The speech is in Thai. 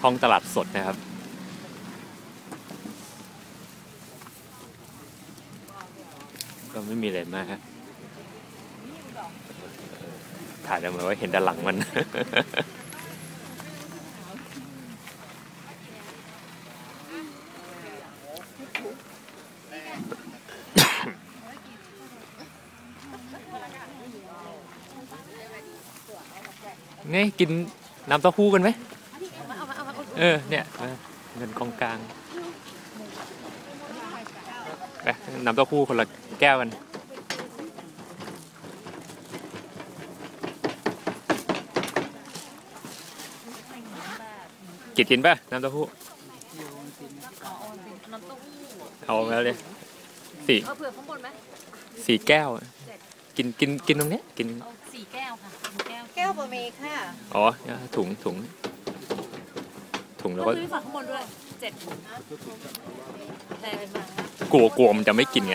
ท้องตลาดสดนะครับ ก็ไม่มีอะไรมากฮะถ่ายได้เหมือนว่าเห็นด้านหลังมันไงกิน น้ำเต้าหู้กันไหมเออเนี่ยเงินกองกลางไปน้ำเต้าหู้คนละแก้วกันกินกินป่ะน้ำเต้าหู้เต้าหู้เอาแล้วเลยสี่สี่แก้ว กินกินกินตรงเนี้ยกินสี่แก้วค่ะ แก้วแก้วบะเมค่ะอ๋อถุงถุงถุงแล้วก็ก็ซื้อฝากข้างบนด้วยเจ็ดแต่เป็นบางกลัวกลัวมันจะไม่กินไง